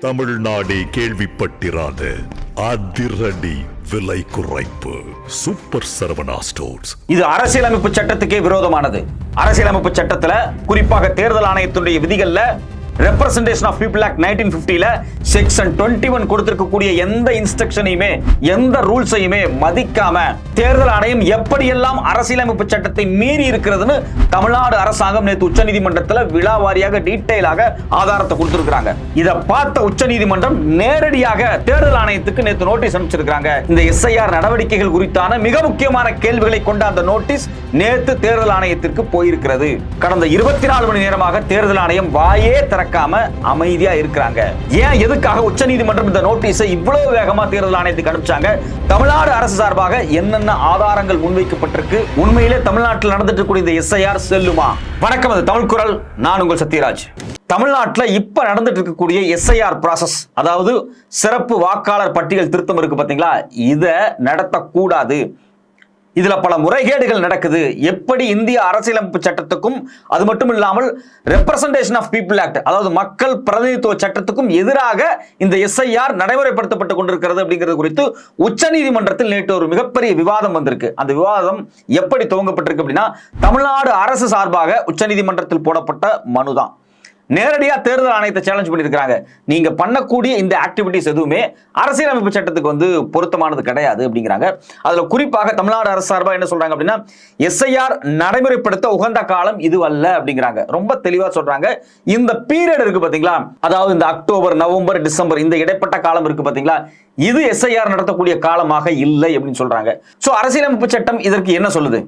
தமிழ்நாடே கேள்விப்பட்டிராத அதிரடி விலை குறைப்பு. சூப்பர் சரவணா ஸ்டோர்ஸ் இது அரசியலமைப்பு சட்டத்துக்கே விரோதமானது. அரசியலமைப்பு சட்டத்துல குறிப்பாக தேர்தல் ஆணையத்துடைய விதிகள்ல representation of people act nineteen பிப்டில section twenty one கொடுத்திருக்கக்கூடிய எந்த இன்ஸ்ட்ரக்ஷனையுமே எந்த ரூல்ஸையுமே மதிக்காம தேர்தல் ஆணையம் எப்படியெல்லாம் அரசியலமைப்பு சட்டத்தை மீறி இருக்கிறதுன்னு தமிழ்நாடு அரசாங்கம் நேற்று உச்சநீதிமன்றத்தில் விழாவாரியாக டீட்டெயிலாக ஆதாரத்தை கொடுத்திருக்காங்க இதை பார்த்த உச்சநீதிமன்றம் நேரடியாக தேர்தல் ஆணையத்துக்கு நேற்று நோட்டீஸ் அனுப்பிச்சிருக்காங்க இந்த எஸ்ஐஆர் நடவடிக்கைகள் குறித்தான மிக முக்கியமான கேள்விகளை கொண்ட அந்த நோட்டீஸ் நேற்று தேர்தல் ஆணையத்திற்கு போயிருக்கிறது. கடந்த இருபத்தி நாலு மணி நேரமாக தேர்தல் ஆணையம் வாயே திறக்காம அமைதியா இருக்கிறாங்க. ஏன் எதுக்காக உச்சநீதிமன்றம் இந்த நோட்டீஸை இவ்வளவு வேகமா தேர்தல் ஆணையத்துக்கு அனுப்பிச்சாங்க? தமிழ்நாடு அரசு சார்பாக என்னென்ன ஆதாரங்கள் முன்வைக்கப்பட்டிருக்கு? உண்மையிலே தமிழ்நாட்டில் நடந்துட்டு இருக்கக்கூடிய இந்த எஸ்ஐஆர் செல்லுமா? வணக்கம் அது தமிழ் குரல். நான் உங்கள் சத்யராஜ். தமிழ்நாட்டில் இப்ப நடந்துட்டு இருக்கக்கூடிய எஸ்ஐஆர் ப்ராசஸ் அதாவது சிறப்பு வாக்காளர் பட்டியல் திருத்தம் இருக்கு பாத்தீங்களா? இதை நடத்தக்கூடாது. இதுல பல முறைகேடுகள் நடக்குது. எப்படி இந்திய அரசியலமைப்பு சட்டத்துக்கும் அது மட்டும் இல்லாமல் ரெப்ரசன்டேஷன் ஆஃப் பீப்புள் ஆக்ட் அதாவது மக்கள் பிரதிநிதித்துவ சட்டத்துக்கும் எதிராக இந்த எஸ்ஐஆர் நடைமுறைப்படுத்தப்பட்டு கொண்டிருக்கிறது அப்படிங்கிறது குறித்து உச்சநீதிமன்றத்தில் நேற்று ஒரு மிகப்பெரிய விவாதம் வந்திருக்கு. அந்த விவாதம் எப்படி துவங்கப்பட்டிருக்கு அப்படின்னா தமிழ்நாடு அரசு சார்பாக உச்சநீதிமன்றத்தில் போடப்பட்ட மனுதான். நேரடியாக தேர்தல் ஆணையத்தை சேலஞ்ச் பண்ணியிருக்காங்க நீங்கள் பண்ணக்கூடிய இந்த ஆக்டிவிட்டிஸ் எதுவுமே அரசியலமைப்பு சட்டத்துக்கு வந்து பொருத்தமானது கிடையாது அப்படிங்கிறாங்க. அதில் குறிப்பாக தமிழ்நாடு அரசு சார்பாக என்ன சொல்கிறாங்க அப்படின்னா எஸ்ஐஆர் நடைமுறைப்படுத்த உகந்த காலம் இது அல்ல அப்படிங்கிறாங்க. ரொம்ப தெளிவாக சொல்கிறாங்க இந்த பீரியட் இருக்குது பார்த்தீங்களா அதாவது இந்த அக்டோபர் நவம்பர் டிசம்பர் இந்த இடைப்பட்ட காலம் இருக்குது பார்த்தீங்களா இது எஸ்ஐஆர் நடத்தக்கூடிய காலமாக இல்லை அப்படின்னு சொல்கிறாங்க ஸோ அரசியலமைப்பு சட்டம் இதற்கு என்ன சொல்லுது?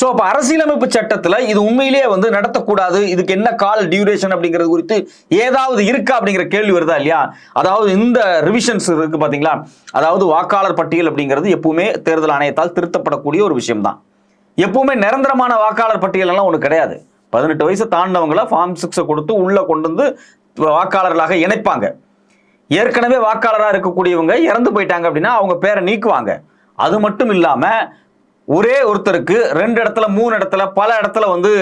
ஸோ அப்போ அரசியலமைப்பு சட்டத்தில் இது உண்மையிலேயே வந்து நடத்தக்கூடாது. இதுக்கு என்ன கால் டியூரேஷன் அப்படிங்கிறது குறித்து ஏதாவது இருக்கா அப்படிங்கிற கேள்வி வருதா இல்லையா? அதாவது இந்த ரிவிஷன்ஸ் இருக்கு பார்த்தீங்களா அதாவது வாக்காளர் பட்டியல் அப்படிங்கிறது எப்பவுமே தேர்தல் ஆணையத்தால் திருத்தப்படக்கூடிய ஒரு விஷயம்தான். எப்பவுமே நிரந்தரமான வாக்காளர் பட்டியல் எல்லாம் ஒன்று கிடையாது. பதினெட்டு வயசு தாண்டவங்களை ஃபார்ம் சிக்ஸை கொடுத்து உள்ளே கொண்டு வந்து வாக்காளர்களாக இணைப்பாங்க. ஏற்கனவே வாக்காளராக இருக்கக்கூடியவங்க இறந்து போயிட்டாங்க அப்படின்னா அவங்க பேரை நீக்குவாங்க. அது மட்டும் இல்லாமல் ஒரே ஒருத்தருக்கு ரெண்டு இடத்துல மூணு இடத்துல பல இடத்துல வந்து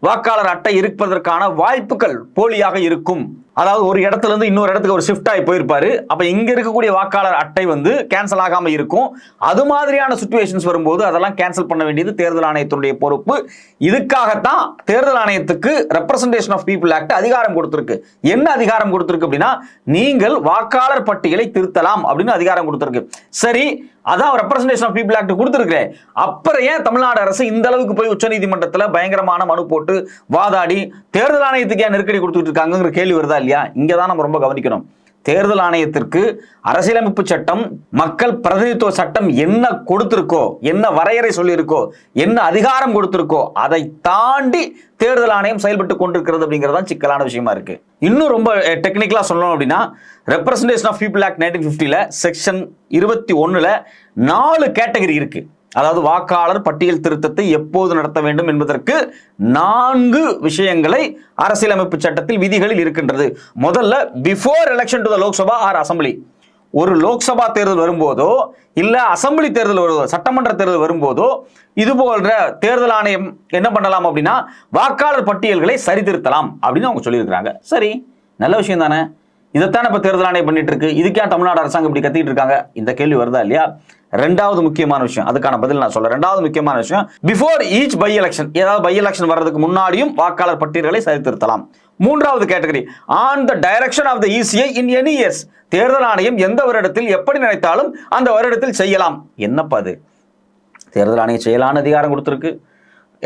வாக்காளர் அட்டை இருப்பதற்கான வாய்ப்புகள் போலியாக இருக்கும். அதாவது ஒரு இடத்துல இருந்து இன்னொரு இடத்துக்கு ஒரு ஷிஃப்ட் ஆகி போயிருப்பாரு. அப்ப இங்க இருக்கக்கூடிய வாக்காளர் அட்டை வந்து கேன்சல் ஆகாம இருக்கும். அது மாதிரியான சுச்சுவேஷன்ஸ் வரும்போது அதெல்லாம் கேன்சல் பண்ண வேண்டியது தேர்தல் ஆணையத்துடைய பொறுப்பு. இதுக்காகத்தான் தேர்தல் ஆணையத்துக்கு ரெப்ரசன்டேஷன் ஆஃப் பீப்புள் ஆக்ட் அதிகாரம் கொடுத்திருக்கு. என்ன அதிகாரம் கொடுத்திருக்கு அப்படின்னா நீங்கள் வாக்காளர் பட்டியலை திருத்தலாம் அப்படின்னு அதிகாரம் கொடுத்திருக்கு. சரி அதான் ரெப்ரசன்டேஷன் ஆஃப் பீப்புள் ஆக்ட் கொடுத்துருக்கேன் அப்புறம் ஏன் தமிழ்நாடு அரசு இந்த அளவுக்கு போய் உச்சநீதிமன்றத்தில் பயங்கரமான மனு போட்டு வாதாடி தேர்தல் ஆணையத்துக்கு ஏன் நெருக்கடி கொடுத்துட்டு இருக்காங்கிற கேள்வி வருதா இல்லையா? இங்கே தான் நம்ம ரொம்ப கவனிக்கணும். தேர்தல் ஆணையத்திற்கு அரசியலமைப்பு சட்டம் மக்கள் பிரதிநிதித்துவ சட்டம் என்ன கொடுத்திருக்கோ என்ன வரையறை சொல்லியிருக்கோ என்ன அதிகாரம் கொடுத்திருக்கோ அதை தாண்டி தேர்தல் ஆணையம் செயல்பட்டு கொண்டிருக்கிறது அப்படிங்கிறது தான் சிக்கலான விஷயமா இருக்கு. இன்னும் ரொம்ப டெக்னிக்கலாக சொல்லணும் அப்படின்னா representation of people act nineteen ஃபிஃப்டியில் செக்ஷன் இருபத்தி ஒன்றில் நாலு கேட்டகரி இருக்குது அதாவது வாக்காளர் பட்டியல் திருத்தத்தை எப்போது நடத்த வேண்டும் என்பதற்கு நான்கு விஷயங்களை அரசியலமைப்பு சட்டத்தில் விதிகளில் இருக்கின்றது. முதல்ல before election to the Lok Sabha or assembly ஒரு லோக்சபா தேர்தல் வரும்போதோ இல்லை அசம்பிளி தேர்தல் வருவதோ சட்டமன்ற தேர்தல் வரும்போதோ இது போன்ற தேர்தல் ஆணையம் என்ன பண்ணலாம் அப்படின்னா வாக்காளர் பட்டியல்களை சரிதிருத்தலாம் அப்படின்னு அவங்க சொல்லியிருக்கிறாங்க. சரி நல்ல விஷயம் தானே. இதைத்தானே இப்போ தேர்தல் ஆணையம் பண்ணிட்டு இருக்கு. இதுக்கே தமிழ்நாடு அரசாங்கம் இப்படி கத்திட்டு இருக்காங்க. இந்த கேள்வி வருதா இல்லையா? ரெண்டாவது முக்கியமான விஷயம் அதுக்கான பதில் நான் சொல்ல ரெண்டாவது முக்கியமான விஷயம் பிஃபோர் ஈச் பை எலெக்ஷன் ஏதாவது பை எலெக்ஷன் வர்றதுக்கு முன்னாடியும் வாக்காளர் பட்டியல்களை சரித்திருத்தலாம். மூன்றாவது category on the direction of the ECI in any years தேர்தல் ஆணையம் எந்த வருடத்தில் எப்படி நினைத்தாலும் அந்த வருடத்தில் செய்யலாம். என்னப்பா அது? தேர்தல் ஆணையம் செய்யலான அதிகாரம் கொடுத்துருக்கு.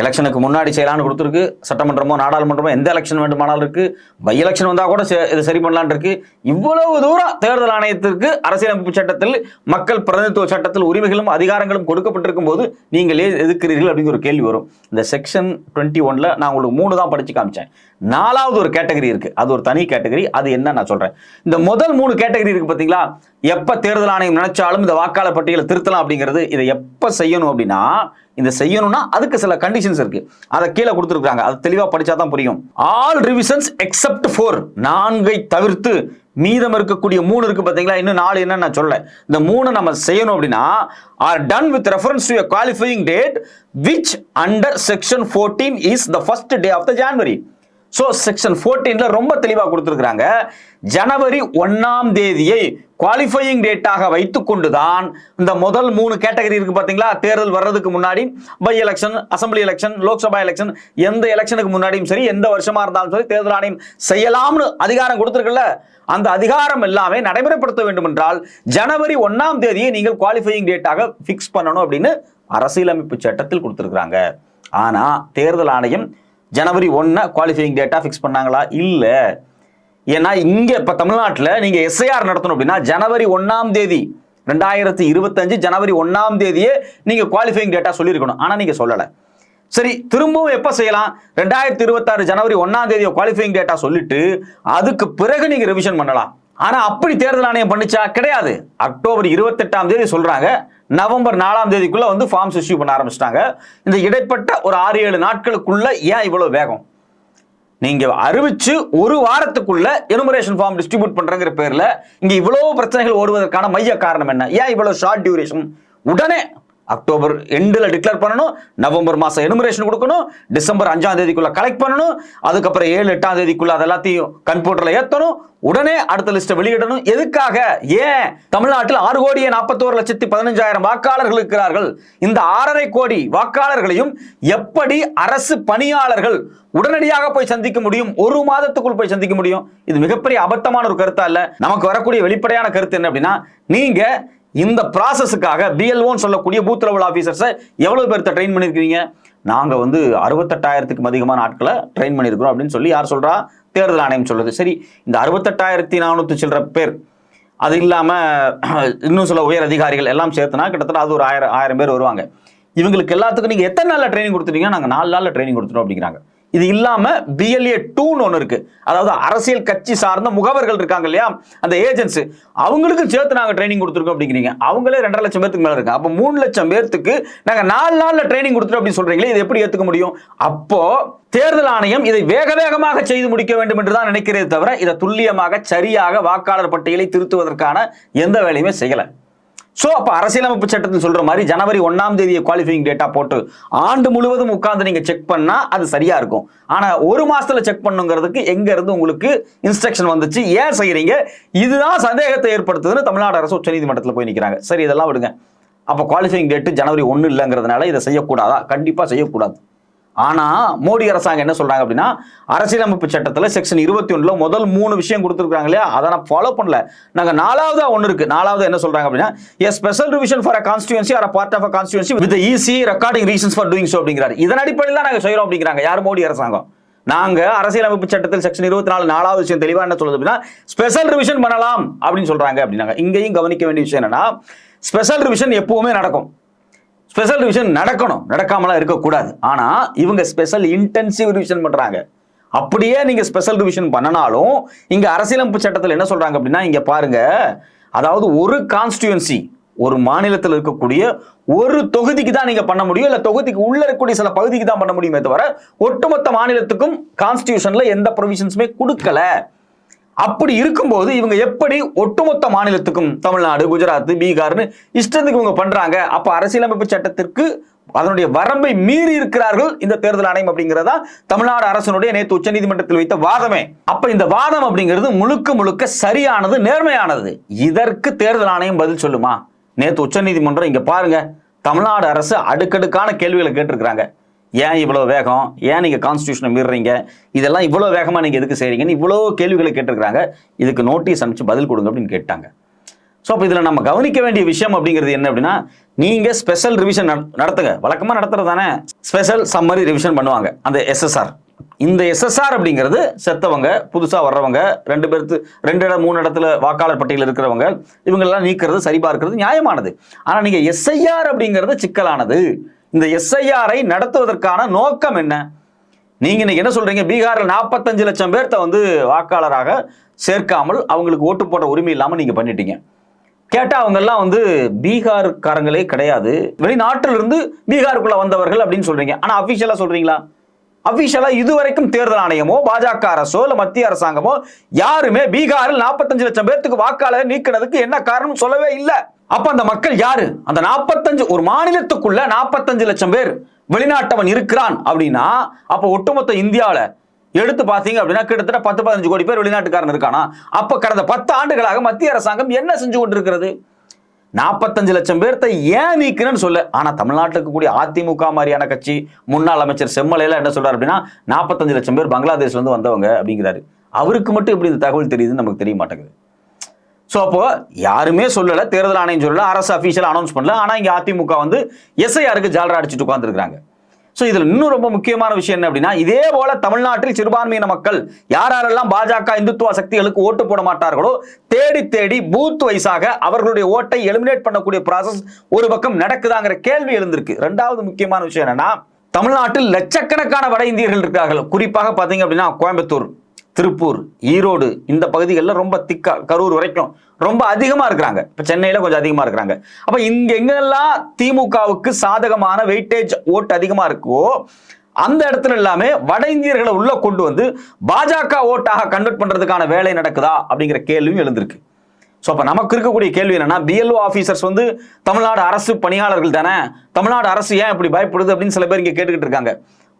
எலெக்ஷனுக்கு முன்னாடி செய்யலான்னு கொடுத்துருக்கு. சட்டமன்றமோ நாடாளுமன்றமோ எந்த எலெக்ஷன் வேண்டுமானாலும் இருக்கு. பை எலெக்ஷன் வந்தால் கூட இது சரி பண்ணலான்னு இருக்கு. இவ்வளவு தூரம் தேர்தல் ஆணையத்திற்கு அரசியலமைப்பு சட்டத்தில் மக்கள் பிரதிநிதித்துவ சட்டத்தில் உரிமைகளும் அதிகாரங்களும் கொடுக்கப்பட்டிருக்கும் போது நீங்கள் ஏன் எதுக்கிறீர்கள் அப்படிங்கிற ஒரு கேள்வி வரும். இந்த செக்ஷன் டுவெண்ட்டி ஒன்ல நான் உங்களுக்கு மூணு தான் படிச்சு காமிச்சேன். நாலாவது ஒரு கேட்டகரி இருக்கு. அது ஒரு தனி கேட்டகரி அது என்ன நான் சொல்றேன். இந்த முதல் மூணு கேட்டகரி இருக்கு பாத்தீங்களா? எப்ப தேர்தல் ஆணையம் நினைச்சாலும் இந்த வாக்காளர் பட்டியலை திருத்தலாம் அப்படிங்கிறது இதை எப்ப செய்யணும் அப்படின்னா இந்த செய்யணும்னா அதுக்கு சில கண்டிஷன்ஸ் இருக்கு. அதை கீழே கொடுத்துருக்காங்க அது தெளிவாக படிச்சா தான் புரியும். ஆல் ரிவிஷன்ஸ் எக்ஸப்ட் ஃபோர் நான்கை தவிர்த்து மீதம் இருக்கக்கூடிய மூணு இருக்கு பார்த்தீங்களா? இன்னும் நாலு என்ன நான் சொல்ல இந்த மூணு நம்ம செய்யணும் அப்படின்னா are done with reference to qualifying date which under section fourteen is the first day of the January so section ஃபோர்டீனில் ரொம்ப தெளிவாக கொடுத்துருக்குறாங்க. ஜனவரி ஒன்றாம் தேதியை குவாலிஃபையிங் டேட்டாக வைத்துக்கொண்டு தான் இந்த முதல் மூணு கேட்டகரி இருக்கு பார்த்தீங்களா தேர்தல் வர்றதுக்கு முன்னாடி by election assembly election Lok Sabha election எந்த எலெக்ஷனுக்கு முன்னாடியும் சரி எந்த வருஷமாக இருந்தாலும் சரி தேர்தல் ஆணையம் செய்யலாம்னு அதிகாரம் கொடுத்துருக்குல்ல அந்த அதிகாரம் எல்லாமே நடைமுறைப்படுத்த வேண்டும் என்றால் ஜனவரி ஒன்றாம் தேதியை நீங்கள் குவாலிஃபையிங் டேட்டாக ஃபிக்ஸ் பண்ணணும் அப்படின்னு அரசியலமைப்பு சட்டத்தில் கொடுத்துருக்குறாங்க. ஆனால் தேர்தல் ஆணையம் ஜனவரி ஒன்னை குவாலிஃபையிங் டேட்டா ஃபிக்ஸ் பண்ணாங்களா? இல்லை. ஏன்னா இங்க இப்ப தமிழ்நாட்டில் நீங்க எஸ்ஐஆர் நடத்தணும் அப்படின்னா ஜனவரி ஒன்னாம் தேதி ரெண்டாயிரத்தி இருபத்தஞ்சு ஜனவரி ஒன்னாம் தேதியே நீங்க குவாலிஃபைங் டேட்டா சொல்லியிருக்கணும். ஆனா நீங்க சொல்லலை. சரி திரும்பவும் எப்ப செய்யலாம்? ரெண்டாயிரத்தி இருபத்தாறு ஜனவரி ஒன்னாம் தேதியை குவாலிஃபைங் டேட்டா சொல்லிட்டு அதுக்கு பிறகு நீங்க ரிவிஷன் பண்ணலாம். ஆனா அப்படி தேர்தல் ஆணையம் பண்ணிச்சா? கிடையாது. அக்டோபர் இருபத்தெட்டாம் தேதி சொல்றாங்க. நவம்பர் நாலாம் தேதிக்குள்ள வந்து ஃபார்ம்ஸ் இஷ்யூ பண்ண ஆரம்பிச்சிட்டாங்க. இந்த இடைப்பட்ட ஒரு ஆறு ஏழு நாட்களுக்குள்ள ஏன் இவ்வளவு வேகம்? நீங்க அறிவிச்சு ஒரு வாரத்துக்குள்ள எனுமரேஷன் ஃபார்ம் டிஸ்ட்ரிபியூட் பண்றங்கிற பேர்ல இங்க இவ்வளவு பிரச்சனைகள் ஓடுவதற்கான மைய காரணம் என்ன? ஏன் இவ்வளவு ஷார்ட் டியூரேஷன் உடனே அக்டோபர் எண்டில் டிக்ளேர் பண்ணணும் நவம்பர் மாதம் எனுமரேஷன் கொடுக்கணும் டிசம்பர் அஞ்சாம் தேதிக்குள்ளே கலெக்ட் பண்ணணும் அதுக்கப்புறம் ஏழு எட்டாம் தேதிக்குள்ளே அது எல்லாத்தையும் கம்ப்யூட்டரில் ஏற்றணும் உடனே அடுத்த லிஸ்ட்டை வெளியிடணும். எதுக்காக? ஏன்? தமிழ்நாட்டில் ஆறு கோடியே நாற்பத்தோரு லட்சத்தி பதினஞ்சாயிரம் வாக்காளர்கள் இருக்கிறார்கள். இந்த ஆறரை கோடி வாக்காளர்களையும் எப்படி அரசு பணியாளர்கள் உடனடியாக போய் சந்திக்க முடியும்? ஒரு மாதத்துக்குள் போய் சந்திக்க முடியும்? இது மிகப்பெரிய அபத்தமான ஒரு கருத்தா இல்லை? நமக்கு வரக்கூடிய வெளிப்படையான கருத்து என்ன அப்படின்னா நீங்க இந்த ப்ராசஸுக்காக பிஎல்ஓன்னு சொல்லக்கூடிய பூத் லெவல் ஆஃபீஸர்ஸை எவ்வளோ பேர்த்த ட்ரெயின் பண்ணியிருக்கீங்க நாங்கள் வந்து அறுபத்தெட்டாயிரத்துக்கும் அதிகமான ஆட்களை ட்ரெயின் பண்ணியிருக்கிறோம் அப்படின்னு சொல்லி யார் சொல்கிறா தேர்தல் ஆணையம் சொல்லுது. சரி இந்த அறுபத்தெட்டாயிரத்தி நானூற்றி சில்லற பேர் அது இல்லாமல் இன்னும் சில உயர் அதிகாரிகள் எல்லாம் சேர்த்துனா கிட்டத்தட்ட அது ஒரு ஆயிரம் ஆயிரம் பேர் வருவாங்க. இவங்களுக்கு எல்லாத்துக்கும் நீங்கள் எத்தனை நாளில் ட்ரைனிங் கொடுத்துட்டீங்க நாங்கள் நாலு நாளில் ட்ரைனிங் கொடுத்துட்டோம் அப்படிங்கிறாங்க. இது இல்லாம பிஎல்ஏ டூன்னு ஒன்று இருக்கு. அதாவது அரசியல் கட்சி சார்ந்த முகவர்கள் இருக்காங்க இல்லையா? அந்த ஏஜென்ட்ஸ் அவங்களுக்கு சேர்த்து நாங்கள் ட்ரைனிங் கொடுத்துருக்கோம் அப்படிங்கிறீங்க. அவங்களே ரெண்டரை லட்சம் பேருக்கு மேல இருக்காங்க. அப்போ மூணு லட்சம் பேர்த்துக்கு நாங்கள் நாலு நாளில் ட்ரைனிங் கொடுத்துட்டோம் அப்படின்னு சொல்றீங்களே இது எப்படி ஏற்றுக்க முடியும்? அப்போ தேர்தல் ஆணையம் இதை வேக வேகமாக செய்து முடிக்க வேண்டும் என்று தான் நினைக்கிறதே தவிர இதை துல்லியமாக சரியாக வாக்காளர் பட்டியலை திருத்துவதற்கான எந்த வேலையுமே செய்யலை. ஸோ அப்போ அரசியலமைப்பு சட்டத்தில் சொல்ற மாதிரி ஜனவரி ஒன்னாம் தேதியை குவாலிஃபைங் டேட்டா போட்டு ஆண்டு முழுவதும் உட்கார்ந்து நீங்க செக் பண்ணா அது சரியா இருக்கும். ஆனா ஒரு மாசத்துல செக் பண்ணுங்கிறதுக்கு எங்க இருந்து உங்களுக்கு இன்ஸ்ட்ரக்ஷன் வந்துச்சு? ஏன் செய்யறீங்க? இதுதான் சந்தேகத்தை ஏற்படுத்துதுன்னு தமிழ்நாடு அரசு உச்சநீதிமன்றத்தில் போய் நிற்கிறாங்க சரி இதெல்லாம் விடுங்க. அப்போ குவாலிஃபைங் டேட்டு ஜனவரி ஒன்று இல்லைங்கிறதுனால இதை செய்யக்கூடாதா? கண்டிப்பாக செய்யக்கூடாது. ஆனா மோடி அரசாங்கம் என்ன சொல்றாங்க அப்படின்னா அரசியலமைப்பு சட்டத்துல செக்ஷன் இருபத்தி ஒன்றுல முதல் மூணு விஷயம் கொடுத்துருக்காங்க இல்லையா? அதை நான் ஃபாலோ பண்ணல. நாங்க நாலாவதா ஒன்று இருக்கு. நாலாவது என்ன சொல்றாங்க அப்படின்னா a special revision for a constituency or part of a constituency with easy recording reasons for doing so அப்படிங்கிறாரு. இதன் அடிப்படையில் தான் நாங்கள் செய்கிறோம் அப்படிங்கிறாங்க. யார் மோடி அரசாங்கம்? நாங்க அரசியலமைப்பு சட்டத்தில் செக்ஷன் இருபத்தி நாலு நாலாவது விஷயம் தெளிவா என்ன சொல்லுது அப்படின்னா ஸ்பெஷல் ரிவிஷன் பண்ணலாம் அப்படின்னு சொல்றாங்க அப்படின்னாங்க. இங்கேயும் கவனிக்க வேண்டிய விஷயம் என்னன்னா ஸ்பெஷல் ரிவிஷன் எப்பவுமே நடக்கும். ஸ்பெஷல் ரிவிஷன் நடக்கணும். நடக்காமலாம் இருக்கக்கூடாது. ஆனால் இவங்க ஸ்பெஷல் இன்டென்சிவ் ரிவிஷன் பண்ணுறாங்க அப்படியே நீங்கள் ஸ்பெஷல் ரிவிஷன் பண்ணனாலும் இங்கே அரசியலமைப்பு சட்டத்தில் என்ன சொல்கிறாங்க அப்படின்னா இங்கே பாருங்க. அதாவது ஒரு கான்ஸ்டியூன்சி ஒரு மாநிலத்தில் இருக்கக்கூடிய ஒரு தொகுதிக்கு தான் நீங்கள் பண்ண முடியும். இல்லை தொகுதிக்கு உள்ள இருக்கக்கூடிய சில பகுதிக்கு தான் பண்ண முடியுமே தவிர ஒட்டுமொத்த மாநிலத்துக்கும் கான்ஸ்டியூஷனில் எந்த ப்ரொவிஷன்ஸுமே கொடுக்கல. அப்படி இருக்கும்போது இவங்க எப்படி ஒட்டுமொத்த மாநிலத்துக்கும் தமிழ்நாடு குஜராத் பீகார்னு இஷ்டத்துக்கு இவங்க பண்றாங்க அப்ப அரசியலமைப்பு சட்டத்திற்கு அதனுடைய வரம்பை மீறி இருக்கிறார்கள் இந்த தேர்தல் ஆணையம் அப்படிங்கிறதா தமிழ்நாடு அரசனுடைய நேற்று உச்சநீதிமன்றத்தில் வைத்த வாதமே. அப்ப இந்த வாதம் அப்படிங்கிறது முழுக்க முழுக்க சரியானது நேர்மையானது. இதற்கு தேர்தல் ஆணையம் பதில் சொல்லுமா? நேற்று உச்சநீதிமன்றம் இங்க பாருங்க தமிழ்நாடு அரசு அடுக்கடுக்கான கேள்விகளை கேட்டிருக்கிறாங்க. ஏன் இவ்வளோ வேகம்? ஏன் நீங்கள் கான்ஸ்டியூஷனை மீறுறீங்க? இதெல்லாம் இவ்வளோ வேகமாக நீங்கள் எதுக்கு செய்கிறீங்கன்னு இவ்வளோ கேள்விகளை கேட்டிருக்கிறாங்க. இதுக்கு நோட்டீஸ் அனுப்பிச்சு பதில் கொடுங்க அப்படின்னு கேட்டாங்க. ஸோ அப்போ இதில் நம்ம கவனிக்க வேண்டிய விஷயம் அப்படிங்கிறது என்ன அப்படின்னா நீங்கள் ஸ்பெஷல் ரிவிஷன் நடத்துங்க. வழக்கமாக நடத்துறது தானே. ஸ்பெஷல் சம்மரி ரிவிஷன் பண்ணுவாங்க. அந்த எஸ்எஸ்ஆர் இந்த எஸ்எஸ்ஆர் அப்படிங்கிறது செத்தவங்க புதுசாக வர்றவங்க ரெண்டு பேருக்கு ரெண்டு இடம் மூணு இடத்துல வாக்காளர் பட்டியலில் இருக்கிறவங்க இவங்களெல்லாம் நீக்கிறது சரிபார்க்கிறது நியாயமானது. ஆனால் நீங்கள் எஸ்ஐஆர் அப்படிங்கிறது சிக்கலானது. இந்த எஸ்ஐஆரை நடத்துவதற்கான நோக்கம் என்ன? நீங்க இன்னைக்கு என்ன சொல்றீங்க? பீகாரில் நாற்பத்தஞ்சு லட்சம் பேர்த்த வந்து வாக்காளராக சேர்க்காமல் அவங்களுக்கு ஓட்டு போட உரிமை இல்லாமல் நீங்க பண்ணிட்டீங்க. கேட்டால் அவங்க எல்லாம் வந்து பீகார்காரங்களே கிடையாது. வெளிநாட்டிலிருந்து பீகாருக்குள்ள வந்தவர்கள் அப்படின்னு சொல்றீங்க. ஆனால் அபிஷியலா சொல்றீங்களா? அபிஷியலா இதுவரைக்கும் தேர்தல் ஆணையமோ பாஜக அரசோ இல்லை மத்திய அரசாங்கமோ யாருமே பீகாரில் நாற்பத்தஞ்சு லட்சம் பேர்த்துக்கு வாக்காளரை நீக்கினதுக்கு என்ன காரணம் சொல்லவே இல்லை. அப்ப அந்த மக்கள் யாரு? அந்த நாற்பத்தஞ்சு ஒரு மாநிலத்துக்குள்ள நாற்பத்தஞ்சு லட்சம் பேர் வெளிநாட்டவன் இருக்கிறான் அப்படின்னா அப்ப ஒட்டுமொத்த இந்தியாவில எடுத்து பார்த்தீங்க அப்படின்னா கிட்டத்தட்ட பத்து பதினஞ்சு கோடி பேர் வெளிநாட்டுக்காரன் இருக்கானா? அப்ப கடந்த பத்து ஆண்டுகளாக மத்திய அரசாங்கம் என்ன செஞ்சு கொண்டிருக்கிறது? நாற்பத்தஞ்சு லட்சம் பேர்த்த ஏன் நீக்கிறேன்னு சொல்ல ஆனா தமிழ்நாட்டில் இருக்கக்கூடிய அதிமுக மாதிரியான கட்சி முன்னாள் அமைச்சர் செம்மலையில என்ன சொல்றாரு அப்படின்னா நாற்பத்தஞ்சு லட்சம் பேர் பங்களாதேஷ்ல இருந்து வந்தவங்க அப்படிங்கிறாரு. அவருக்கு மட்டும் எப்படி இந்த தகவல் தெரியுதுன்னு நமக்கு தெரிய மாட்டேங்குது. ஸோ அப்போ யாருமே சொல்லலை தேர்தல் ஆணையம் சொல்லலை அரசு அஃபீஷியல் அனௌன்ஸ் பண்ணல. ஆனால் இங்கே அதிமுக வந்து எஸ்ஐஆருக்கு ஜாலரா அடிச்சுட்டு உட்காந்துருக்காங்க ஸோ இதில் இன்னும் ரொம்ப முக்கியமான விஷயம் என்ன அப்படின்னா இதே போல தமிழ்நாட்டில் சிறுபான்மையின மக்கள் யார் யாரெல்லாம் பாஜக இந்துத்துவ சக்திகளுக்கு ஓட்டு போட மாட்டார்களோ தேடி தேடி பூத் வைஸாக அவர்களுடைய ஓட்டை எலிமினேட் பண்ணக்கூடிய ப்ராசஸ் ஒரு பக்கம் நடக்குதாங்கிற கேள்வி எழுந்திருக்கு. ரெண்டாவது முக்கியமான விஷயம் என்னன்னா தமிழ்நாட்டில் லட்சக்கணக்கான வட இந்தியர்கள் இருக்கிறார்கள். குறிப்பாக பார்த்தீங்க அப்படின்னா கோயம்புத்தூர். திருப்பூர் ஈரோடு இந்த பகுதிகளில் ரொம்ப திக்கா கரூர் வரைக்கும் ரொம்ப அதிகமாக இருக்கிறாங்க. இப்போ சென்னையில் கொஞ்சம் அதிகமாக இருக்கிறாங்க. அப்போ இங்கே எங்கெல்லாம் திமுகவுக்கு சாதகமான வெயிட்டேஜ் ஓட்டு அதிகமாக இருக்கோ அந்த இடத்துல எல்லாமே வட இந்தியர்களை உள்ள கொண்டு வந்து பாஜக ஓட்டாக கன்வெர்ட் பண்ணுறதுக்கான வேலை நடக்குதா அப்படிங்கிற கேள்வியும் எழுந்திருக்கு. ஸோ அப்போ நமக்கு இருக்கக்கூடிய கேள்வி என்னன்னா பிஎல்ஓ ஆஃபீஸர்ஸ் வந்து தமிழ்நாடு அரசு பணியாளர்கள் தானே? தமிழ்நாடு அரசு ஏன் இப்படி பயப்படுது அப்படின்னு சில பேர் இங்கே கேட்டுக்கிட்டு இருக்காங்க.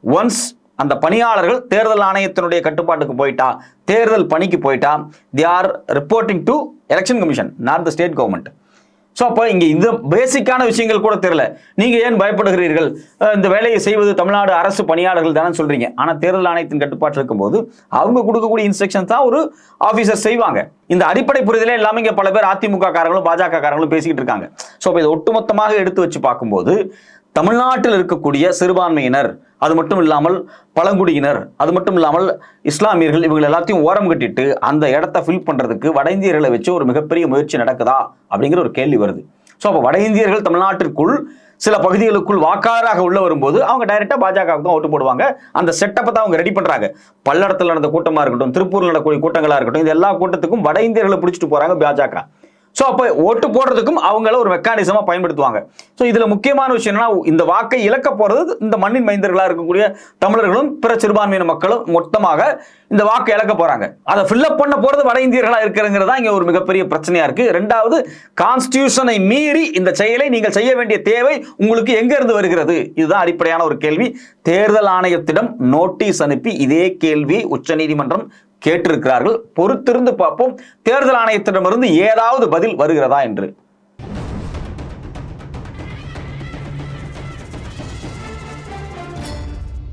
ஒன்ஸ் அந்த பணியாளர்கள் தேர்தல் ஆணையத்தினுடைய கட்டுப்பாட்டுக்கு போயிட்டா தேர்தல் பணிக்கு போயிட்டா the are reporting to election commission not the state government so அப்போ இங்கே இந்த பேசிக்கான விஷயங்கள் கூட தெரியல. நீங்கள் ஏன் பயப்படுகிறீர்கள்? இந்த வேலையை செய்வது தமிழ்நாடு அரசு பணியாளர்கள் தானே சொல்கிறீங்க ஆனால் தேர்தல் ஆணையத்தின் கட்டுப்பாட்டில் இருக்கும்போது அவங்க கொடுக்கக்கூடிய இன்ஸ்ட்ரக்ஷன் தான் ஒரு ஆஃபீஸர் செய்வாங்க. இந்த அடிப்படை புரிதலே எல்லாமே இங்கே பல பேர் அதிமுக காரங்களும் பாஜக காரங்களும் பேசிக்கிட்டு இருக்காங்க. ஸோ இப்போ இதை ஒட்டுமொத்தமாக எடுத்து வச்சு பார்க்கும்போது தமிழ்நாட்டில் இருக்கக்கூடிய சிறுபான்மையினர் அது மட்டும் இல்லாமல் பழங்குடியினர் அது மட்டும் இல்லாமல் இஸ்லாமியர்கள் இவங்க எல்லாத்தையும் ஓரம் கட்டிட்டு அந்த இடத்த ஃபில் பண்ணுறதுக்கு வட இந்தியர்களை வச்சு ஒரு மிகப்பெரிய முயற்சி நடக்குதா? அப்படிங்கிற ஒரு கேள்வி வருது. ஸோ அப்போ வட இந்தியர்கள் தமிழ்நாட்டிற்குள் சில பகுதிகளுக்குள் வாக்காளராக உள்ள வரும்போது அவங்க டைரெக்டாக பாஜகவுக்கு தான் ஓட்டு போடுவாங்க. அந்த செட்டப்பை தான் அவங்க ரெடி பண்ணுறாங்க பல்லடத்தில் நடந்த கூட்டமாக இருக்கட்டும் திருப்பூரில் நடக்கக்கூடிய கூட்டங்களாக இருக்கட்டும் இது எல்லா கூட்டத்துக்கும் வட இந்தியர்களை பிடிச்சிட்டு போகிறாங்க பாஜக. ஸோ அப்போ ஓட்டு போடுறதுக்கும் அவங்கள ஒரு மெக்கானிசமாக பயன்படுத்துவாங்க. ஸோ இதில் முக்கியமான விஷயம் என்னன்னா இந்த வாக்கை இழக்க போகிறது இந்த மண்ணின் மைந்தர்களாக இருக்கக்கூடிய தமிழர்களும் பிற சிறுபான்மையின மக்களும் மொத்தமாக இந்த வாக்கை இழக்க போகிறாங்க அதை ஃபில்லப் பண்ண போகிறது வட இந்தியர்களாக இருக்கிறங்கிறது தான் இங்கே ஒரு மிகப்பெரிய பிரச்சனையாக இருக்குது ரெண்டாவது கான்ஸ்டியூஷனை மீறி இந்த செயலை நீங்கள் செய்ய வேண்டிய தேவை உங்களுக்கு எங்கேருந்து வருகிறது? இதுதான் அடிப்படையான ஒரு கேள்வி. தேர்தல் ஆணையத்திடம் நோட்டீஸ் அனுப்பி இதே கேள்வி உச்சநீதிமன்றம் கேட்டிருக்கிறார்கள். பொறுத்திருந்து பார்ப்போம். தேர்தல் ஆணையத்திடமிருந்து ஏதாவது பதில் வருகிறதா என்று.